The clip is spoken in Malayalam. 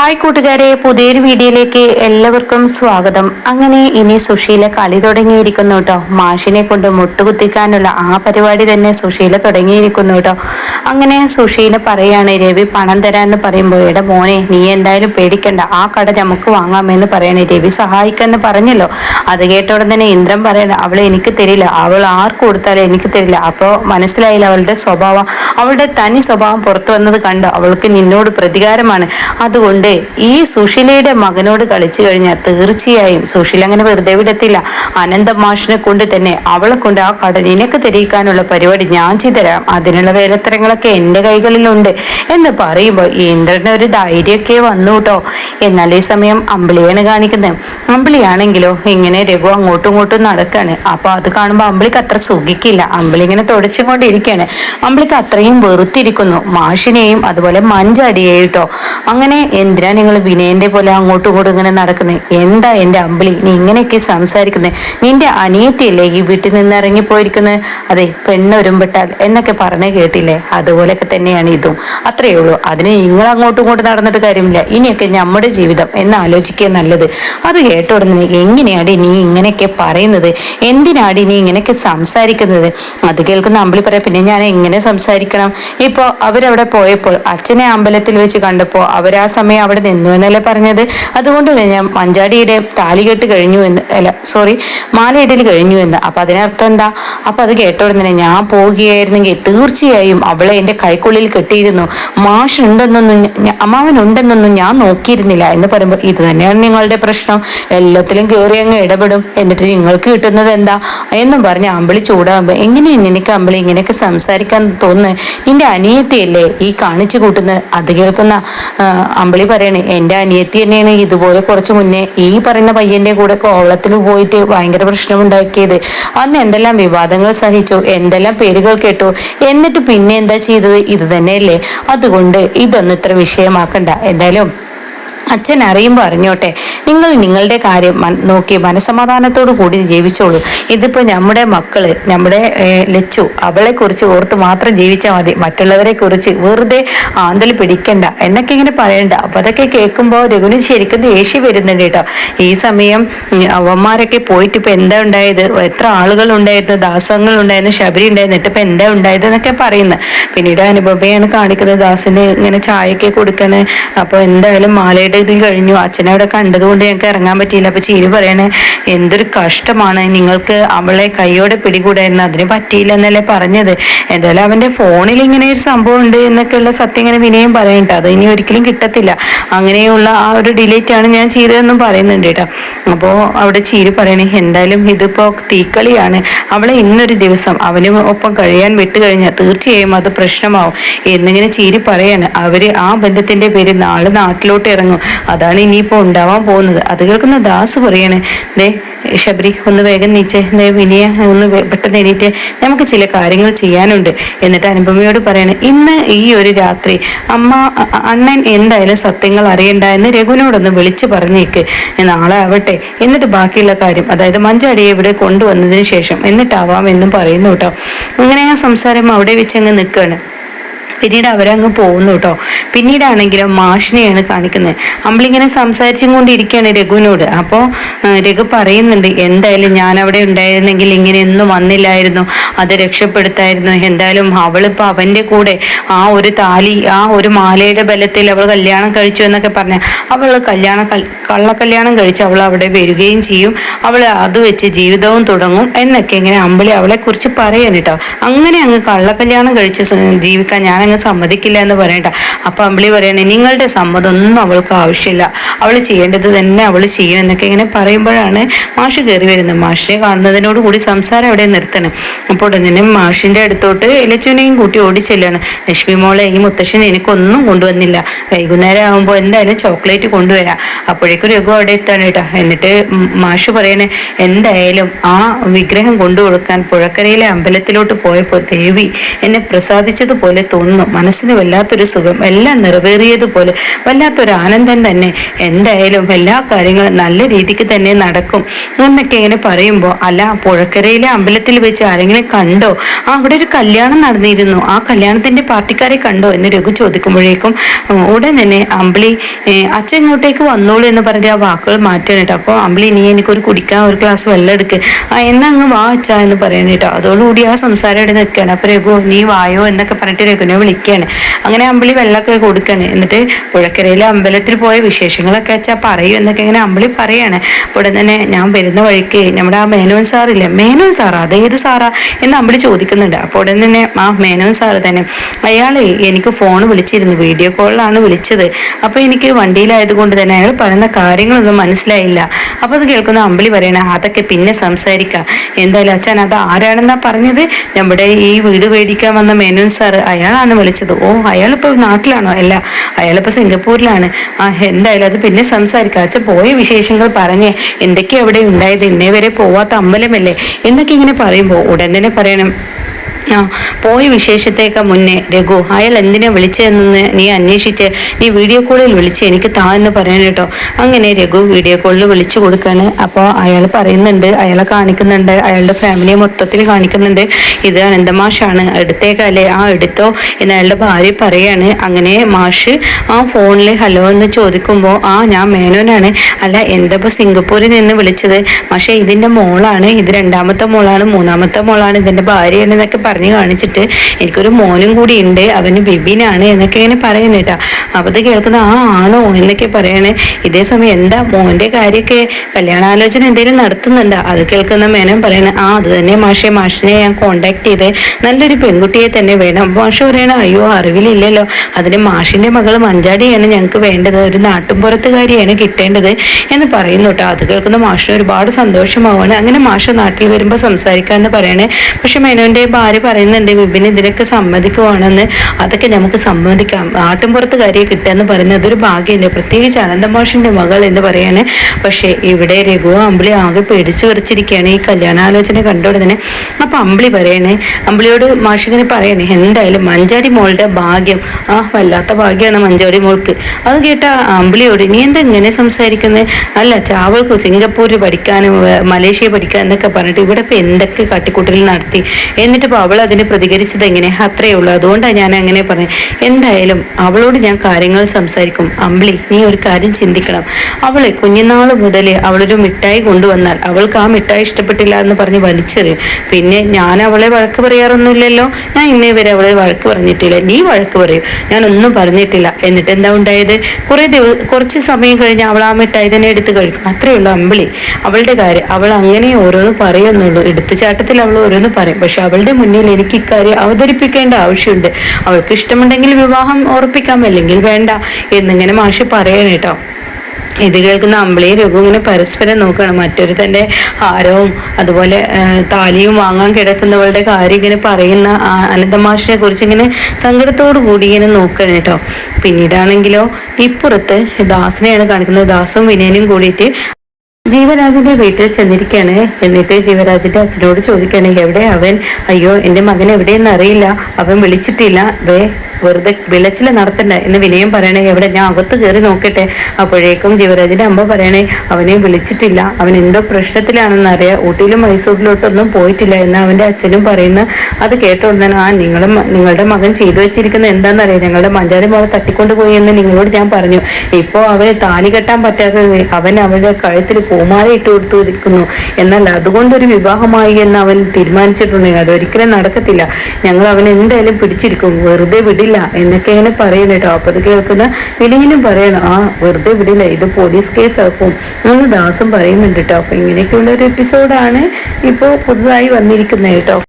ഹായ് കൂട്ടുകാരെ പുതിയൊരു വീഡിയോയിലേക്ക് എല്ലാവർക്കും സ്വാഗതം. അങ്ങനെ ഇനി സുശീല കളി തുടങ്ങിയിരിക്കുന്നു കേട്ടോ. മാഷിനെ കൊണ്ട് മുട്ടുകുത്തിക്കാനുള്ള ആ പരിപാടി തന്നെ സുശീല തുടങ്ങിയിരിക്കുന്നു കേട്ടോ. അങ്ങനെ സുശീല പറയാണ് രവി പണം തരാന്ന് പറയുമ്പോൾ എടാ മോനെ നീ എന്തായാലും പേടിക്കണ്ട. ആ കട നമുക്ക് വാങ്ങാമെന്ന് പറയണേ. രവി സഹായിക്കാന്ന് പറഞ്ഞല്ലോ. അത് കേട്ടോടെ തന്നെ ഇന്ദ്രൻ പറയണ അവളെ എനിക്ക് തരില്ല. അവൾ ആർക്ക് കൊടുത്താലും എനിക്ക് തരില്ല. അപ്പോൾ മനസ്സിലായില്ല അവളുടെ സ്വഭാവം. അവളുടെ തനി സ്വഭാവം പുറത്തു വന്നത് കണ്ടോ? അവൾക്ക് നിന്നോട് പ്രതികാരമാണ്. അതുകൊണ്ട് ഈ സുശീലയുടെ മകനോട് കളിച്ചു കഴിഞ്ഞാൽ തീർച്ചയായും സുശീല അങ്ങനെ വെറുതെ വിടത്തില്ല. അനന്ത മാഷിനെ കൊണ്ട് തന്നെ അവളെ കൊണ്ട് ആ കട നിനക്ക് തെരയിക്കാനുള്ള പരിപാടി ഞാൻ ചെയ്തുതരാം. അതിനുള്ള വേലത്തരങ്ങളൊക്കെ എന്റെ കൈകളിലുണ്ട്. എന്ന് പറയുമ്പോൾ ഇന്ദ്രന് ഒരു ധൈര്യമൊക്കെ വന്നു കേട്ടോ. എന്നാൽ ഈ സമയം അമ്പിളിയാണ് കാണിക്കുന്നത്. അമ്പിളിയാണെങ്കിലോ ഇങ്ങനെ രഘു അങ്ങോട്ടും ഇങ്ങോട്ടും നടക്കാണ്. അപ്പൊ അത് കാണുമ്പോൾ അമ്പിളിക്ക് അത്ര സുഖിക്കില്ല. അമ്പിളി ഇങ്ങനെ തുടച്ചുകൊണ്ടിരിക്കുകയാണ്. അമ്പിളിക്ക് അത്രയും വെറുത്തിരിക്കുന്നു. മാഷിനെയും അതുപോലെ മഞ്ചടിയേട്ടോ അങ്ങനെ എന്തിനാ നിങ്ങൾ വിനയന്റെ പോലെ അങ്ങോട്ടും ഇങ്ങോട്ടും ഇങ്ങനെ നടക്കുന്നത് എന്താ എന്റെ അമ്പിളി? നീ ഇങ്ങനെയൊക്കെ സംസാരിക്കുന്നത് നിന്റെ അനിയത്തിയല്ലേ ഈ വീട്ടിൽ നിന്ന് ഇറങ്ങിപ്പോയിരിക്കുന്നത് അതെ പെണ്ണ് പെണ്ണൊരുമ്പിട്ടാൽ എന്നൊക്കെ പറഞ്ഞു കേട്ടില്ലേ? അതുപോലെയൊക്കെ തന്നെയാണ് ഇതും. അത്രയേ ഉള്ളൂ. അതിന് നിങ്ങൾ അങ്ങോട്ടും ഇങ്ങോട്ടും നടന്നിട്ട് കാര്യമില്ല. ഇനിയൊക്കെ നമ്മുടെ ജീവിതം എന്ന് ആലോചിക്കുക നല്ലത്. അത് കേട്ട ഉടനെ എങ്ങനെയാടി നീ ഇങ്ങനെയൊക്കെ പറയുന്നത്? എന്തിനാടി നീ ഇങ്ങനെയൊക്കെ സംസാരിക്കുന്നത്? അത് കേൾക്കുന്ന അമ്പിളി പറയാം പിന്നെ ഞാൻ എങ്ങനെ സംസാരിക്കണം? ഇപ്പോൾ അവരവിടെ പോയപ്പോൾ അച്ഛനെ അമ്പലത്തിൽ വെച്ച് കണ്ടപ്പോൾ അവർ ആ സമയം അവിടെ നിന്നു എന്നല്ലേ പറഞ്ഞത്? അതുകൊണ്ട് തന്നെ ഞാൻ മഞ്ചാടിയുടെ താലികെട്ട് കഴിഞ്ഞു എന്ന് അല്ല സോറി മാലയിടൽ കഴിഞ്ഞു എന്ന്. അപ്പൊ അതിനർത്ഥം എന്താ? അപ്പൊ അത് കേട്ടോടെ ഞാൻ പോവുകയായിരുന്നെങ്കിൽ തീർച്ചയായും അവളെ എന്റെ കൈക്കുള്ളിൽ കെട്ടിയിരുന്നു. മാഷ് ഉണ്ടെന്നൊന്നും അമ്മാവൻ ഉണ്ടെന്നൊന്നും ഞാൻ നോക്കിയിരുന്നില്ല എന്ന് പറയുമ്പോൾ ഇത് തന്നെയാണ് നിങ്ങളുടെ പ്രശ്നം. എല്ലാത്തിലും കയറി അങ്ങ് ഇടപെടും. എന്നിട്ട് നിങ്ങൾക്ക് കിട്ടുന്നത് എന്താ? എന്നും പറഞ്ഞ് അമ്പിളി ചൂടാകുമ്പോൾ എങ്ങനെയാണ് നിനക്ക് അമ്പിളി ഇങ്ങനെയൊക്കെ സംസാരിക്കാൻ തോന്നുന്നത് നിന്റെ അനിയത്തിയല്ലേ ഈ കാണിച്ചു കൂട്ടുന്നത് അത് കേൾക്കുന്ന അമ്പിളി പറയണേ എന്റെ അനിയത്തി തന്നെയാണ് ഇതുപോലെ കുറച്ച് മുന്നേ ഈ പറയുന്ന പയ്യന്റെ കൂടെ കോവളത്തിൽ പോയിട്ട് ഭയങ്കര പ്രശ്നമുണ്ടാക്കിയത്. അന്ന് എന്തെല്ലാം വിവാദങ്ങൾ സഹിച്ചു എന്തെല്ലാം പേരുകൾ കേട്ടു എന്നിട്ട് പിന്നെ എന്താ ചെയ്തത്? ഇത് തന്നെയല്ലേ? അതുകൊണ്ട് ഇതൊന്നും ഇത്ര വിഷയമാക്കണ്ട. എന്തായാലും അച്ഛൻ അറിയുമ്പോൾ അറിഞ്ഞോട്ടെ. നിങ്ങൾ നിങ്ങളുടെ കാര്യം നോക്കി മനസമാധാനത്തോടു കൂടി ജീവിച്ചോളൂ. ഇതിപ്പോൾ നമ്മുടെ മക്കൾ നമ്മുടെ ലച്ചു അവളെ കുറിച്ച് ഓർത്ത് മാത്രം ജീവിച്ചാൽ മതി. മറ്റുള്ളവരെ കുറിച്ച് വെറുതെ ആന്തൽ പിടിക്കണ്ട. എന്നൊക്കെ ഇങ്ങനെ പറയണ്ട. അപ്പൊ അതൊക്കെ കേൾക്കുമ്പോൾ രഘുവിന് ശരിക്കും ദേഷ്യം വരുന്നുണ്ട് കേട്ടോ. ഈ സമയം അവന്മാരൊക്കെ പോയിട്ട് ഇപ്പൊ എന്താ ഉണ്ടായത്? എത്ര ആളുകൾ ഉണ്ടായിരുന്നു? ദാസങ്ങൾ ഉണ്ടായിരുന്നു? ശബരി ഉണ്ടായിരുന്നു? ഇപ്പൊ എന്താ ഉണ്ടായത് എന്നൊക്കെ പറയുന്നത് പിന്നീട് അനുഭവയാണ് കാണിക്കുന്നത് ദാസിന് ഇങ്ങനെ ചായയൊക്കെ കൊടുക്കണേ. അപ്പൊ എന്തായാലും മാലയുടെ ഇത് കഴിഞ്ഞു. അച്ഛനെ അവിടെ കണ്ടതുകൊണ്ട് ഞങ്ങൾക്ക് ഇറങ്ങാൻ പറ്റിയില്ല. അപ്പൊ ചീരി പറയണേ എന്തൊരു കഷ്ടമാണ്. നിങ്ങൾക്ക് അവളെ കൈയോടെ പിടികൂടായിരുന്നു. അതിന് പറ്റിയില്ല എന്നല്ലേ പറഞ്ഞത്. എന്തായാലും അവന്റെ ഫോണിൽ ഇങ്ങനെ ഒരു സംഭവം ഉണ്ട് എന്നൊക്കെയുള്ള സത്യം ഇങ്ങനെ വിനയം പറയണ്ട അത് ഇനി ഒരിക്കലും കിട്ടത്തില്ല. അങ്ങനെയുള്ള ആ ഒരു ഡിലേറ്റ് ആണ് ഞാൻ ചീരെന്നും പറയുന്നുണ്ട് കേട്ടോ. അപ്പോൾ അവിടെ ചീര് പറയണേ എന്തായാലും ഇതിപ്പോ തീക്കളിയാണ്. അവളെ ഇന്നൊരു ദിവസം അവനും ഒപ്പം കഴിയാൻ വിട്ടു കഴിഞ്ഞാൽ തീർച്ചയായും അത് പ്രശ്നമാവും. എന്നിങ്ങനെ ചീരി പറയാണ് അവർ ആ ബന്ധത്തിന്റെ പേര് നാളെ നാട്ടിലോട്ട് ഇറങ്ങും. അതാണ് ഇനിയിപ്പോൾ ഉണ്ടാവാൻ പോകുന്നത്. അത് കേൾക്കുന്ന ദാസ് പറയണേ ദേ ശബരി ഒന്ന് വേഗം നീച്ചേ ദേ വിനിയ ഒന്ന് പെട്ടെന്ന് എണീറ്റ് നമുക്ക് ചില കാര്യങ്ങൾ ചെയ്യാനുണ്ട്. എന്നിട്ട് അനുപമയോട് പറയണേ ഇന്ന് ഈ ഒരു രാത്രി അമ്മ അണ്ണൻ എന്തായാലും സത്യങ്ങൾ അറിയണ്ട എന്ന് രഘുവിനോടൊന്ന് വിളിച്ചു പറഞ്ഞേക്ക്. നാളെ ആവട്ടെ. എന്നിട്ട് ബാക്കിയുള്ള കാര്യം അതായത് മഞ്ചടിയെ ഇവിടെ കൊണ്ടുവന്നതിന് ശേഷം എന്നിട്ടാവാം എന്നും പറയുന്നു കേട്ടോ. അങ്ങനെ ആ സംസാരം അവിടെ വെച്ച് അങ്ങ് നിൽക്കുകയാണ് പിന്നീട് അവരങ്ങ് പോകുന്നു കേട്ടോ പിന്നീടാണെങ്കിലും മാഷിനെയാണ് കാണിക്കുന്നത്. അമ്പളിങ്ങനെ സംസാരിച്ചും കൊണ്ടിരിക്കുകയാണ് രഘുവിനോട്. അപ്പോൾ രഘു പറയുന്നുണ്ട് എന്തായാലും ഞാൻ അവിടെ ഉണ്ടായിരുന്നെങ്കിൽ ഇങ്ങനെയൊന്നും വന്നില്ലായിരുന്നു. അത് രക്ഷപ്പെടുത്തായിരുന്നു. എന്തായാലും അവളിപ്പോൾ അവന്റെ കൂടെ ആ ഒരു താലി ആ ഒരു മാലയുടെ ബലത്തിൽ അവൾ കല്യാണം കഴിച്ചു എന്നൊക്കെ പറഞ്ഞ അവൾ കല്യാണം കള്ളക്കല്യാണം കഴിച്ച് അവൾ അവിടെ വരികയും ചെയ്യും. അവൾ അത് വെച്ച് ജീവിതവും തുടങ്ങും എന്നൊക്കെ ഇങ്ങനെ അമ്പിളി അവളെ കുറിച്ച് പറയാൻ കേട്ടോ അങ്ങനെ അങ്ങ് കള്ളക്കല്യാണം കഴിച്ച് ജീവിക്കാൻ ഞാൻ അങ്ങ് സമ്മതിക്കില്ല എന്ന് പറയണ്ട. അപ്പൊ അമ്പിളി പറയണേ നിങ്ങളുടെ സമ്മതം ഒന്നും അവൾക്ക് ആവശ്യമില്ല. അവൾ ചെയ്യേണ്ടത് തന്നെ അവൾ ചെയ്യും എന്നൊക്കെ ഇങ്ങനെ പറയുമ്പോഴാണ് മാഷ് കയറി വരുന്നത്. മാഷിനെ കാണുന്നതിനോട് കൂടി സംസാരം അവിടെ നിർത്തണം. അപ്പോൾ ഉടനെ മാഷിന്റെ അടുത്തോട്ട് ഇലച്ചുവിനെയും കൂട്ടി ഓടിച്ചെല്ലാണ് ലക്ഷ്മി മോളെ ഈ മുത്തശ്ശൻ എനിക്കൊന്നും കൊണ്ടുവന്നില്ല. വൈകുന്നേരം ആകുമ്പോൾ എന്തായാലും ചോക്ലേറ്റ് കൊണ്ടുവരാം. അപ്പോഴേക്കും രഘു അവിടെ എത്താണ് കേട്ടോ. എന്നിട്ട് മാഷ് പറയണേ എന്തായാലും ആ വിഗ്രഹം കൊണ്ടു കൊടുക്കാൻ പുഴക്കരയിലെ അമ്പലത്തിലോട്ട് പോയപ്പോൾ ദേവി എന്നെ പ്രസാദിച്ചതുപോലെ തോന്നി. തുറന്നു മനസ്സിന് വല്ലാത്തൊരു സുഖം എല്ലാം നിറവേറിയതുപോലെ വല്ലാത്തൊരു ആനന്ദം തന്നെ. എന്തായാലും എല്ലാ കാര്യങ്ങളും നല്ല രീതിക്ക് തന്നെ നടക്കും. എന്നൊക്കെ ഇങ്ങനെ പറയുമ്പോൾ അല്ല പുഴക്കരയിലെ അമ്പലത്തിൽ വെച്ച് ആരെങ്കിലും കണ്ടോ? ആ അവിടെ ഒരു കല്യാണം നടന്നിരുന്നു. ആ കല്യാണത്തിന്റെ പാർട്ടിക്കാരെ കണ്ടോ? എന്ന് രഘു ചോദിക്കുമ്പോഴേക്കും ഉടൻ തന്നെ അമ്പിളി അച്ഛൻ ഇങ്ങോട്ടേക്ക് വന്നോളൂ എന്ന് പറഞ്ഞിട്ട് ആ വാക്കുകൾ മാറ്റണം കേട്ടോ. അപ്പോൾ അമ്പിളി നീ എനിക്കൊരു കുടിക്കാൻ ഒരു ഗ്ലാസ് വെള്ളം എടുക്ക്. ആ എന്നാ അങ്ങ് വാ അച്ഛ എന്ന് പറയണം കേട്ടോ. അതോടുകൂടി ആ സംസാരം ഇവിടെ നിൽക്കുകയാണ്. അപ്പൊ രഘു നീ വായോ എന്നൊക്കെ പറഞ്ഞിട്ട് രഘുവിനെ വിളിക്കുകയാണ് അങ്ങനെ അമ്പിളി വെള്ളമൊക്കെ കൊടുക്കുകയാണ് എന്നിട്ട് പുഴക്കരയിലെ അമ്പലത്തിൽ പോയ വിശേഷങ്ങളൊക്കെ വെച്ചാൽ പറയൂ എന്നൊക്കെ ഇങ്ങനെ അമ്പിളി പറയാണ്. ഉടൻ തന്നെ ഞാൻ വരുന്ന വഴിക്ക് നമ്മുടെ ആ മേനോൻ സാറില്ലേ? മേനോൻ സാറാ? അതേത് സാറാ? എന്ന് അമ്പിളി ചോദിക്കുന്നുണ്ട്. അപ്പോൾ ഉടൻ തന്നെ ആ മേനോൻ സാറ് തന്നെ അയാളെ എനിക്ക് ഫോൺ വിളിച്ചിരുന്നു. വീഡിയോ കോളിലാണ് വിളിച്ചത്. അപ്പോൾ എനിക്ക് വണ്ടിയിലായതുകൊണ്ട് തന്നെ അയാൾ പറയുന്ന കാര്യങ്ങളൊന്നും മനസ്സിലായില്ല. അപ്പോൾ അത് കേൾക്കുന്ന അമ്പിളി പറയണ അതൊക്കെ പിന്നെ സംസാരിക്കാം. എന്തായാലും അച്ഛൻ അത് ആരാണെന്നാ പറഞ്ഞത്? നമ്മുടെ ഈ വീട് മേടിക്കാൻ വന്ന മേനോൻ സാറ് അയാളാണ് വിളിച്ചത്. ഓ അയാളിപ്പോൾ നാട്ടിലാണോ? അല്ല അയാളിപ്പോൾ സിംഗപ്പൂരിലാണ്. ആ എന്തായാലും അത് പിന്നെ സംസാരിക്കാം. അച്ഛൻ പോയ വിശേഷങ്ങൾ പറഞ്ഞ്. എന്തൊക്കെയാ അവിടെ ഉണ്ടായത്? ഇന്നേ വരെ പോവാത്ത അമ്പലമല്ലേ? എന്നൊക്കെ ഇങ്ങനെ പറയുമ്പോൾ ഉടൻ തന്നെ പറയണം. പോയ വിശേഷത്തേക്ക് മുന്നേ രഘു അയാൾ എന്തിനാ വിളിച്ചതെന്ന് നീ അന്വേഷിച്ച് നീ വീഡിയോ കോളിൽ വിളിച്ച് എനിക്ക് താ എന്ന് പറയണം കേട്ടോ. അങ്ങനെ രഘു വീഡിയോ കോളിൽ വിളിച്ചു കൊടുക്കാണ്. അപ്പോൾ അയാൾ പറയുന്നുണ്ട് അയാളെ കാണിക്കുന്നുണ്ട് അയാളുടെ ഫാമിലിയെ മൊത്തത്തിൽ കാണിക്കുന്നുണ്ട്. ഇത് അനന്തമാഷാണ്. എടുത്തേക്കാലേ ആ എടുത്തോ എന്ന് അയാളുടെ ഭാര്യ പറയാണ്. അങ്ങനെ മാഷ് ആ ഫോണിൽ ഹലോ എന്ന് ചോദിക്കുമ്പോൾ ആ ഞാൻ മേനോനാണ്. അല്ല എന്താ സിംഗപ്പൂരിൽ നിന്ന് വിളിച്ചത്? പക്ഷേ ഇതിന്റെ മോളാണ്. ഇത് രണ്ടാമത്തെ മോളാണ് മൂന്നാമത്തെ മോളാണ്. ഇതിന്റെ ഭാര്യയാണ് എന്നൊക്കെ പറഞ്ഞു കാണിച്ചിട്ട് എനിക്കൊരു മോനും കൂടി ഉണ്ട് അവന് ബിബിനാണ് എന്നൊക്കെ ഇങ്ങനെ പറയുന്നു കേട്ടാ. അപ്പോൾ കേൾക്കുന്ന ആ ആണോ എന്നൊക്കെ പറയണേ. ഇതേ സമയം എന്താ മോന്റെ കാര്യമൊക്കെ കല്യാണാലോചന എന്തെങ്കിലും നടത്തുന്നുണ്ടോ? അത് കേൾക്കുന്ന മേനം പറയണേ ആ അത് തന്നെ മാഷെ മാഷിനെ ഞാൻ കോണ്ടാക്ട് ചെയ്ത് നല്ലൊരു പെൺകുട്ടിയെ തന്നെ വേണം. മാഷ് പറയണ അയ്യോ അറിവിലില്ലല്ലോ. അതിന് മാഷിന്റെ മകൾ മഞ്ചാടിയാണ് ഞങ്ങൾക്ക് വേണ്ടത്. ഒരു നാട്ടുംപുറത്തുകാരിയാണ് കിട്ടേണ്ടത്. എന്ന് പറയുന്നു കേട്ടോ. അത് കേൾക്കുന്ന മാഷിന് ഒരുപാട് സന്തോഷമാവാണ്. അങ്ങനെ മാഷ നാട്ടിൽ വരുമ്പോൾ സംസാരിക്കാന്ന് പറയണേ. പക്ഷെ മേനോന്റെ ഭാര്യ പറയുന്നുണ്ട് വിപിൻ ഇതിനൊക്കെ സമ്മതിക്കുവാണെന്ന്. അതൊക്കെ നമുക്ക് സമ്മതിക്കാം. ആട്ടിൻപുറത്ത് കാര്യം കിട്ടുക പറയുന്നത് അതൊരു ഭാഗ്യമല്ലേ? പ്രത്യേകിച്ച് അനന്തമാഷിന്റെ മകൾ എന്ന് പറയാണ്. പക്ഷേ ഇവിടെ രഘു അമ്പിളി ആകെ പേടിച്ചു വരച്ചിരിക്കുകയാണ് ഈ കല്യാണാലോചന കണ്ടോടെ തന്നെ അപ്പൊ അമ്പിളി പറയണേ അമ്പിളിയോട് മാഷിങ്ങനെ പറയണേ എന്തായാലും മഞ്ചാടി മോളുടെ ഭാഗ്യം. ആ വല്ലാത്ത ഭാഗ്യമാണ് മഞ്ചാടി മോൾക്ക്. അത് കേട്ട അമ്പിളിയോട് നീ എന്താ ഇങ്ങനെ സംസാരിക്കുന്നത് അല്ല ചാവൾക്ക് സിംഗപ്പൂരിൽ പഠിക്കാനും മലേഷ്യ പഠിക്കാൻ എന്നൊക്കെ പറഞ്ഞിട്ട് ഇവിടെ ഇപ്പൊ എന്തൊക്കെ കാട്ടിക്കൂട്ടൽ നടത്തി? എന്നിട്ട് അവൾ അതിന് പ്രതികരിച്ചത് എങ്ങനെ? അത്രയേ ഉള്ളൂ. അതുകൊണ്ടാണ് ഞാൻ അങ്ങനെ പറഞ്ഞത്. എന്തായാലും അവളോട് ഞാൻ കാര്യങ്ങൾ സംസാരിക്കും. അമ്പിളി നീ ഒരു കാര്യം ചിന്തിക്കണം. അവളെ കുഞ്ഞുനാൾ മുതൽ അവളൊരു മിഠായി കൊണ്ടുവന്നാൽ അവൾക്ക് ആ മിഠായി ഇഷ്ടപ്പെട്ടില്ല എന്ന് പറഞ്ഞ് വലിച്ചെറിയും. പിന്നെ ഞാൻ അവളെ വഴക്ക് പറയാറൊന്നുമില്ലല്ലോ. ഞാൻ ഇന്നേ വരെ അവളെ വഴക്ക് പറഞ്ഞിട്ടില്ല. നീ വഴക്ക് പറയും. ഞാൻ ഒന്നും പറഞ്ഞിട്ടില്ല. എന്നിട്ട് എന്താ ഉണ്ടായത്? കുറെ ദിവസം കുറച്ച് സമയം കഴിഞ്ഞ് അവൾ ആ മിഠായി തന്നെ എടുത്ത് കഴിക്കും. അത്രയേ ഉള്ളൂ അമ്പിളി. അവളുടെ കാര്യം അവൾ അങ്ങനെ ഓരോന്ന് പറയുന്നുള്ളൂ. എടുത്തുചാട്ടത്തിൽ അവൾ ഓരോന്ന് പറയും. പക്ഷെ അവളുടെ മുന്നിൽ എനിക്ക് ഇക്കാര്യം അവതരിപ്പിക്കേണ്ട ആവശ്യമുണ്ട്. അവൾക്ക് ഇഷ്ടമുണ്ടെങ്കിൽ വിവാഹം ഉറപ്പിക്കാം അല്ലെങ്കിൽ വേണ്ട എന്നിങ്ങനെ മാഷി പറയണേട്ടോ ഇത് കേൾക്കുന്ന അമ്പിളിയും രഘു ഇങ്ങനെ പരസ്പരം നോക്കുകയാണ്. മറ്റൊരു തന്റെ ഹാരവും അതുപോലെ താലിയും വാങ്ങാൻ കിടക്കുന്നവളുടെ കാര്യം ഇങ്ങനെ പറയുന്ന അനന്തമാഷിനെ കുറിച്ച് ഇങ്ങനെ സങ്കടത്തോടു കൂടി ഇങ്ങനെ നോക്കണം കേട്ടോ. പിന്നീടാണെങ്കിലോ ഇപ്പുറത്ത് ദാസിനെയാണ് കാണിക്കുന്നത്. ദാസും വിനയനും കൂടിയിട്ട് ജീവരാജിന്റെ വീട്ടിൽ ചെന്നിരിക്കാണ് എന്നിട്ട് ജീവരാജിന്റെ അച്ഛനോട് ചോദിക്കാണ് എവിടെ അവൻ? അയ്യോ എന്റെ മകൻ എവിടെയെന്ന് അറിയില്ല. അവൻ വിളിച്ചിട്ടില്ല. വേ വെറുതെ വിളച്ചിൽ നടത്തണ്ട. എന്ന് വിനയം പറയണേ. എവിടെ? ഞാൻ അകത്ത് കയറി നോക്കട്ടെ. അപ്പോഴേക്കും ജീവരാജിന്റെ അമ്മ പറയണേ അവനെ വിളിച്ചിട്ടില്ല. അവൻ എന്തോ പ്രശ്നത്തിലാണെന്ന് അറിയാം. ഊട്ടിയിലും മൈസൂരിലോട്ടൊന്നും പോയിട്ടില്ല. എന്ന് അവന്റെ അച്ഛനും പറയുന്ന. അത് കേട്ടോണ്ട് ആ നിങ്ങളും നിങ്ങളുടെ മകൻ ചെയ്തു വെച്ചിരിക്കുന്ന എന്താണെന്നറിയാം ഞങ്ങളുടെ മഞ്ചാരി മോളെ തട്ടിക്കൊണ്ടു പോയി എന്ന് നിങ്ങളോട് ഞാൻ പറഞ്ഞു. ഇപ്പോൾ അവന് താലി കെട്ടാൻ പറ്റാതെ അവൻ അവരുടെ കഴുത്തിൽ പൂമാല ഇട്ട് കൊടുത്തിരിക്കുന്നു. എന്നാൽ അതുകൊണ്ടൊരു വിവാഹമായി എന്ന് അവൻ തീരുമാനിച്ചിട്ടുണ്ടെങ്കിൽ അതൊരിക്കലും നടക്കത്തില്ല. ഞങ്ങൾ അവൻ എന്തായാലും പിടിച്ചിരിക്കും. വെറുതെ വിടില്ല എന്നൊക്കെ ഇങ്ങനെ പറയണം കേട്ടോ. അപ്പോൾ കേൾക്കുന്ന വിനീനും പറയണം ആ വെറുതെ വിടില്ല. ഇത് പോലീസ് കേസ് ആക്കും എന്ന് ദാസും പറയുന്നുണ്ട് കേട്ടോ. അപ്പൊ ഇങ്ങനെയൊക്കെയുള്ള ഒരു എപ്പിസോഡാണ് ഇപ്പോൾ പുതുതായി വന്നിരിക്കുന്നത് കേട്ടോ.